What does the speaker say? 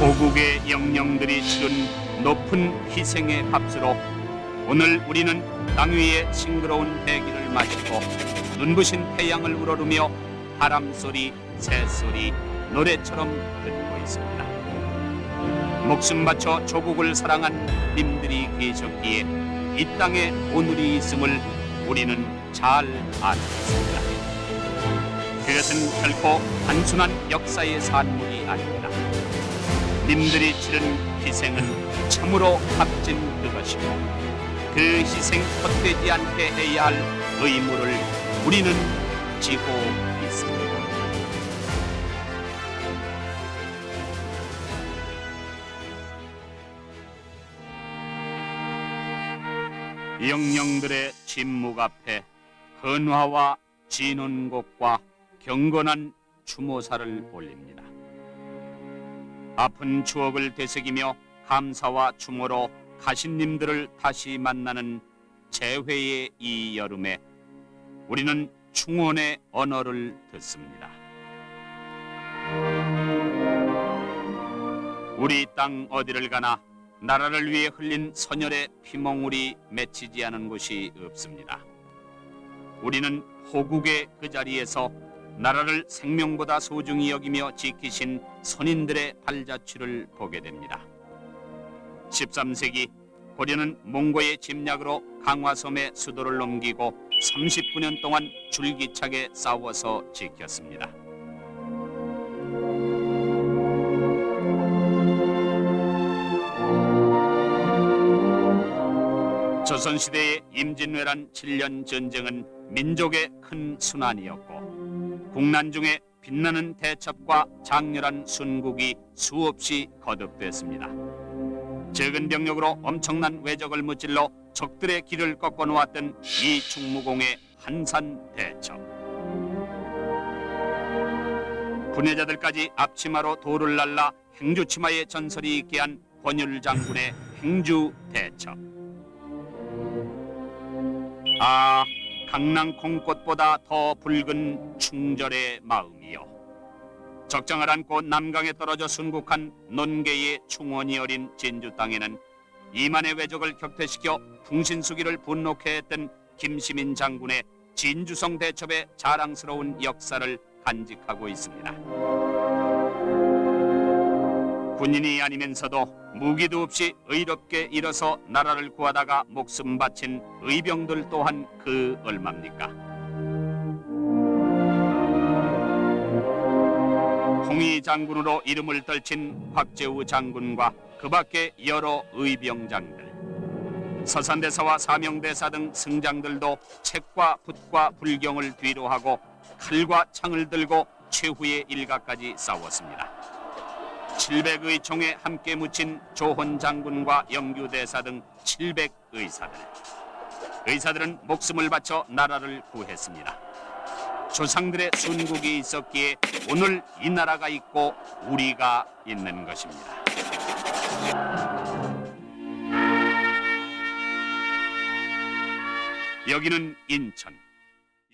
고국의 영령들이 치른 높은 희생의 값으로 오늘 우리는 땅 위의 싱그러운 대기를 마시고 눈부신 태양을 우러르며 바람 소리, 새 소리, 노래처럼 듣고 있습니다. 목숨 바쳐 조국을 사랑한 님들이 계셨기에 이 땅에 오늘이 있음을 우리는 잘 알았습니다. 그것은 결코 단순한 역사의 산물이 아닙니다. 님들이 치른 희생은 참으로 값진 그것이고 그 희생 헛되지 않게 해야 할 의무를 우리는 지고 있습니다. 영령들의 침묵 앞에 헌화와 진원곡과 경건한 추모사를 올립니다. 아픈 추억을 되새기며 감사와 추모로 가신님들을 다시 만나는 재회의 이 여름에 우리는 충원의 언어를 듣습니다. 우리 땅 어디를 가나 나라를 위해 흘린 선열의 피멍울이 맺히지 않은 곳이 없습니다. 우리는 호국의 그 자리에서 나라를 생명보다 소중히 여기며 지키신 선인들의 발자취를 보게 됩니다. 13세기 고려는 몽고의 침략으로 강화섬의 수도를 넘기고 39년 동안 줄기차게 싸워서 지켰습니다. 조선시대의 임진왜란 7년 전쟁은 민족의 큰 순환이었고 국난 중에 빛나는 대첩과 장렬한 순국이 수없이 거듭됐습니다. 적은 병력으로 엄청난 외적을 무찔러 적들의 길을 꺾어 놓았던 이 충무공의 한산 대첩. 분해자들까지 앞치마로 돌을 날라 행주치마의 전설이 있게 한 권율 장군의 행주 대첩. 아, 강낭 콩꽃보다 더 붉은 충절의 마음이요. 적장을 안고 남강에 떨어져 순국한 논개의 충원이 어린 진주 땅에는 이만의 외적을 격퇴시켜 풍신수기를 분노케 했던 김시민 장군의 진주성 대첩의 자랑스러운 역사를 간직하고 있습니다. 군인이 아니면서도 무기도 없이 의롭게 일어서 나라를 구하다가 목숨 바친 의병들 또한 그 얼마입니까? 홍희 장군으로 이름을 떨친 박재우 장군과 그 밖의 여러 의병장들 서산대사와 사명대사 등 승장들도 책과 붓과 불경을 뒤로 하고 칼과 창을 들고 최후의 일가까지 싸웠습니다. 700의 총에 함께 묻힌 조혼 장군과 영규 대사 등 700 의사들. 의사들은 목숨을 바쳐 나라를 구했습니다. 조상들의 순국이 있었기에 오늘 이 나라가 있고 우리가 있는 것입니다. 여기는 인천.